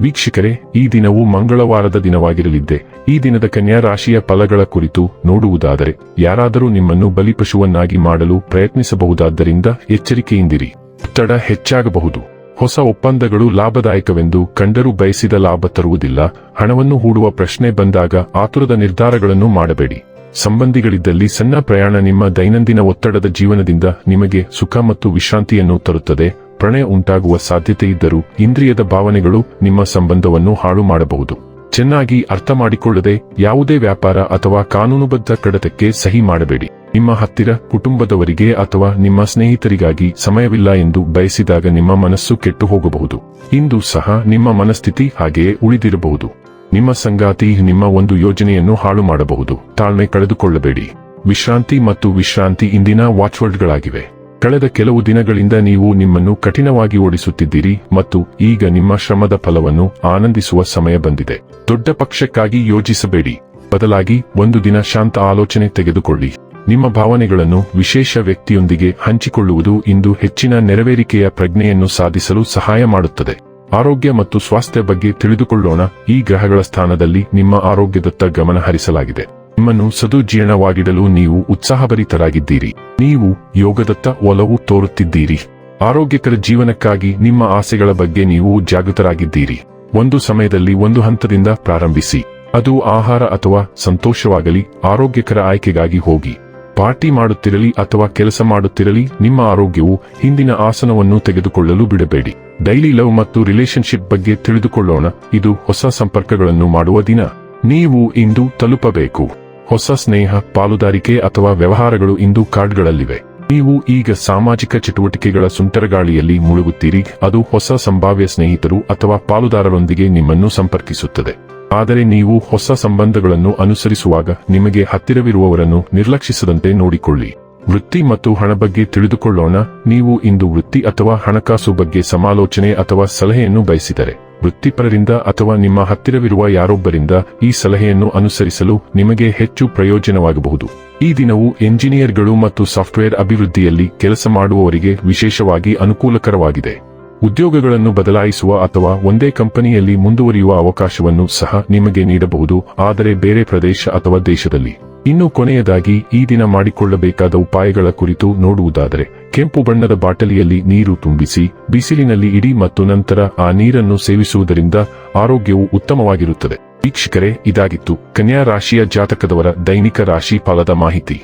ವೀಕ್ಷಕರೇ, ಈ ದಿನವು ಮಂಗಳವಾರದ ದಿನವಾಗಿರಲಿದ್ದೆ. ಈ ದಿನದ ಕನ್ಯಾ ರಾಶಿಯ ಫಲಗಳ ಕುರಿತು ನೋಡುವುದಾದರೆ, ಯಾರಾದರೂ ನಿಮ್ಮನ್ನು ಬಲಿಪಶುವನ್ನಾಗಿ ಮಾಡಲು ಪ್ರಯತ್ನಿಸಬಹುದಾದ್ದರಿಂದ ಎಚ್ಚರಿಕೆಯಿಂದಿರಿ. ಒತ್ತಡ ಹೆಚ್ಚಾಗಬಹುದು. ಹೊಸ ಒಪ್ಪಂದಗಳು ಲಾಭದಾಯಕವೆಂದು ಕಂಡರೂ ಬಯಸಿದ ಲಾಭ ತರುವುದಿಲ್ಲ. ಹಣವನ್ನು ಹೂಡುವ ಪ್ರಶ್ನೆ ಬಂದಾಗ ಆತುರದ ನಿರ್ಧಾರಗಳನ್ನು ಮಾಡಬೇಡಿ. ಸಂಬಂಧಿಗಳಿದ್ದಲ್ಲಿ ಸಣ್ಣ ಪ್ರಯಾಣ ನಿಮ್ಮ ದೈನಂದಿನ ಒತ್ತಡದ ಜೀವನದಿಂದ ನಿಮಗೆ ಸುಖ ಮತ್ತು ವಿಶ್ರಾಂತಿಯನ್ನು ತರುತ್ತದೆ. ಪ್ರಣಯ ಉಂಟಾಗುವ ಸಾಧ್ಯತೆ ಇದ್ದರೂ ಇಂದ್ರಿಯದ ಭಾವನೆಗಳು ನಿಮ್ಮ ಸಂಬಂಧವನ್ನು ಹಾಳು ಮಾಡಬಹುದು. ಚೆನ್ನಾಗಿ ಅರ್ಥ ಮಾಡಿಕೊಳ್ಳದೆ ಯಾವುದೇ ವ್ಯಾಪಾರ ಅಥವಾ ಕಾನೂನುಬದ್ಧ ಕಡತಕ್ಕೆ ಸಹಿ ಮಾಡಬೇಡಿ. ನಿಮ್ಮ ಹತ್ತಿರ ಕುಟುಂಬದವರಿಗೆ ಅಥವಾ ನಿಮ್ಮ ಸ್ನೇಹಿತರಿಗಾಗಿ ಸಮಯವಿಲ್ಲ ಎಂದು ಬಯಸಿದಾಗ ನಿಮ್ಮ ಮನಸ್ಸು ಕೆಟ್ಟು ಹೋಗಬಹುದು. ಇಂದು ಸಹ ನಿಮ್ಮ ಮನಸ್ಥಿತಿ ಹಾಗೆಯೇ ಉಳಿದಿರಬಹುದು. ನಿಮ್ಮ ಸಂಗಾತಿ ನಿಮ್ಮ ಒಂದು ಯೋಜನೆಯನ್ನು ಹಾಳು ಮಾಡಬಹುದು. ತಾಳ್ಮೆ ಕಳೆದುಕೊಳ್ಳಬೇಡಿ. ವಿಶ್ರಾಂತಿ ಮತ್ತು ವಿಶ್ರಾಂತಿ ಇಂದಿನ ವಾಚ್ವರ್ಡ್ಗಳಾಗಿವೆ. ಕಳೆದ ಕೆಲವು ದಿನಗಳಿಂದ ನೀವು ನಿಮ್ಮನ್ನು ಕಠಿಣವಾಗಿ ಓಡಿಸುತ್ತಿದ್ದೀರಿ ಮತ್ತು ಈಗ ನಿಮ್ಮ ಶ್ರಮದ ಫಲವನ್ನು ಆನಂದಿಸುವ ಸಮಯ ಬಂದಿದೆ. ದೊಡ್ಡ ಪಕ್ಷಕ್ಕಾಗಿ ಯೋಜಿಸಬೇಡಿ ಬದಲಾಗಿ ಒಂದು ದಿನ ಶಾಂತ ಆಲೋಚನೆ ತೆಗೆದುಕೊಳ್ಳಿ. ನಿಮ್ಮ ಭಾವನೆಗಳನ್ನು ವಿಶೇಷ ವ್ಯಕ್ತಿಯೊಂದಿಗೆ ಹಂಚಿಕೊಳ್ಳುವುದು ಇಂದು ಹೆಚ್ಚಿನ ನೆರವೇರಿಕೆಯ ಪ್ರಜ್ಞೆಯನ್ನು ಸಾಧಿಸಲು ಸಹಾಯ ಮಾಡುತ್ತದೆ. ಆರೋಗ್ಯ ಮತ್ತು ಸ್ವಾಸ್ಥ್ಯ ಬಗ್ಗೆ ತಿಳಿದುಕೊಳ್ಳೋಣ. ಈ ಗ್ರಹಗಳ ಸ್ಥಾನದಲ್ಲಿ ನಿಮ್ಮ ಆರೋಗ್ಯದತ್ತ ಗಮನ ಹರಿಸಲಾಗಿದೆ ನಿಮ್ಮನ್ನು ಸದುಜೀರ್ಣವಾಗಿಡಲು ನೀವು ಉತ್ಸಾಹಭರಿತರಾಗಿದ್ದೀರಿ. ನೀವು ಯೋಗದತ್ತ ಒಲವು ತೋರುತ್ತಿದ್ದೀರಿ. ಆರೋಗ್ಯಕರ ಜೀವನಕ್ಕಾಗಿ ನಿಮ್ಮ ಆಸೆಗಳ ಬಗ್ಗೆ ನೀವು ಜಾಗೃತರಾಗಿದ್ದೀರಿ. ಒಂದು ಸಮಯದಲ್ಲಿ ಒಂದು ಹಂತದಿಂದ ಪ್ರಾರಂಭಿಸಿ. ಅದು ಆಹಾರ ಅಥವಾ ಸಂತೋಷವಾಗಲಿ, ಆರೋಗ್ಯಕರ ಆಯ್ಕೆಗಾಗಿ ಹೋಗಿ. ಪಾರ್ಟಿ ಮಾಡುತ್ತಿರಲಿ ಅಥವಾ ಕೆಲಸ ಮಾಡುತ್ತಿರಲಿ, ನಿಮ್ಮ ಆರೋಗ್ಯವು ಹಿಂದಿನ ಆಸನವನ್ನು ತೆಗೆದುಕೊಳ್ಳಲು ಬಿಡಬೇಡಿ. ಡೈಲಿ ಲವ್ ಮತ್ತು ರಿಲೇಶನ್ಶಿಪ್ ಬಗ್ಗೆ ತಿಳಿದುಕೊಳ್ಳೋಣ. ಇದು ಹೊಸ ಸಂಪರ್ಕಗಳನ್ನು ಮಾಡುವ ದಿನ. ನೀವು ಇಂದು ತಲುಪಬೇಕು. ಹೊಸ ಸ್ನೇಹ, ಪಾಲುದಾರಿಕೆ ಅಥವಾ ವ್ಯವಹಾರಗಳು ಇಂದು ಕಾರ್ಡ್ಗಳಲ್ಲಿವೆ. ನೀವು ಈಗ ಸಾಮಾಜಿಕ ಚಟುವಟಿಕೆಗಳ ಸುಂಟರಗಾಳಿಯಲ್ಲಿ ಮುಳುಗುತ್ತೀರಿ, ಅದು ಹೊಸ ಸಂಭಾವ್ಯ ಸ್ನೇಹಿತರು ಅಥವಾ ಪಾಲುದಾರರೊಂದಿಗೆ ನಿಮ್ಮನ್ನು ಸಂಪರ್ಕಿಸುತ್ತದೆ. ಆದರೆ ನೀವು ಹೊಸ ಸಂಬಂಧಗಳನ್ನು ಅನುಸರಿಸುವಾಗ ನಿಮಗೆ ಹತ್ತಿರವಿರುವವರನ್ನು ನಿರ್ಲಕ್ಷಿಸದಂತೆ ನೋಡಿಕೊಳ್ಳಿ. ವೃತ್ತಿ ಮತ್ತು ಹಣ ಬಗ್ಗೆ ತಿಳಿದುಕೊಳ್ಳೋಣ, ನೀವು ಇಂದು ವೃತ್ತಿ ಅಥವಾ ಹಣಕಾಸು ಬಗ್ಗೆ ಸಮಾಲೋಚನೆ ಅಥವಾ ಸಲಹೆಯನ್ನು ಬಯಸಿದರೆ. ವೃತ್ತಿಪರರಿಂದ ಅಥವಾ ನಿಮ್ಮ ಹತ್ತಿರವಿರುವ ಯಾರೊಬ್ಬರಿಂದ ಈ ಸಲಹೆಯನ್ನು ಅನುಸರಿಸಲು ನಿಮಗೆ ಹೆಚ್ಚು ಪ್ರಯೋಜನವಾಗಬಹುದು. ಈ ದಿನವು ಎಂಜಿನಿಯರ್ಗಳು ಮತ್ತು ಸಾಫ್ಟ್ವೇರ್ ಅಭಿವೃದ್ಧಿಯಲ್ಲಿ ಕೆಲಸ ಮಾಡುವವರಿಗೆ ವಿಶೇಷವಾಗಿ ಅನುಕೂಲಕರವಾಗಿದೆ. ಉದ್ಯೋಗಗಳನ್ನು ಬದಲಾಯಿಸುವ ಅಥವಾ ಒಂದೇ ಕಂಪನಿಯಲ್ಲಿ ಮುಂದುವರಿಯುವ ಅವಕಾಶವನ್ನು ಸಹ ನಿಮಗೆ ನೀಡಬಹುದು, ಆದರೆ ಬೇರೆ ಪ್ರದೇಶ ಅಥವಾ ದೇಶದಲ್ಲಿ. ಇನ್ನು ಕೊನೆಯದಾಗಿ ಈ ದಿನ ಮಾಡಿಕೊಳ್ಳಬೇಕಾದ ಉಪಾಯಗಳ ಕುರಿತು ನೋಡುವುದಾದರೆ ಕೆಂಪು ಬಣ್ಣದ ಬಾಟಲಿಯಲ್ಲಿ ನೀರು ತುಂಬಿಸಿ, ಬಿಸಿಲಿನಲ್ಲಿ ಇಡಿ ಮತ್ತು ನಂತರ ಆ ನೀರನ್ನು ಸೇವಿಸುವುದರಿಂದ ಆರೋಗ್ಯವು ಉತ್ತಮವಾಗಿರುತ್ತದೆ. ವೀಕ್ಷಕರೇ, ಇದಾಗಿತ್ತು ಕನ್ಯಾ ರಾಶಿಯ ಜಾತಕದವರ ದೈನಿಕ ರಾಶಿ ಫಲದ ಮಾಹಿತಿ.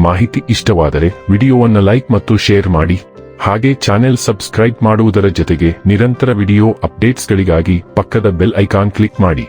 ಮಾಹಿತಿ ಇಷ್ಟವಾದರೆ ವಿಡಿಯೋವನ್ನು ಲೈಕ್ ಮತ್ತು ಶೇರ್ ಮಾಡಿ. ಹಾಗೆ ಚಾನೆಲ್ ಸಬ್ಸ್ಕ್ರೈಬ್ ಮಾಡುವುದರ ಜೊತೆಗೆ ನಿರಂತರ ವಿಡಿಯೋ ಅಪ್ಡೇಟ್ಸ್ಗಳಿಗಾಗಿ ಪಕ್ಕದ ಬೆಲ್ ಐಕಾನ್ ಕ್ಲಿಕ್ ಮಾಡಿ.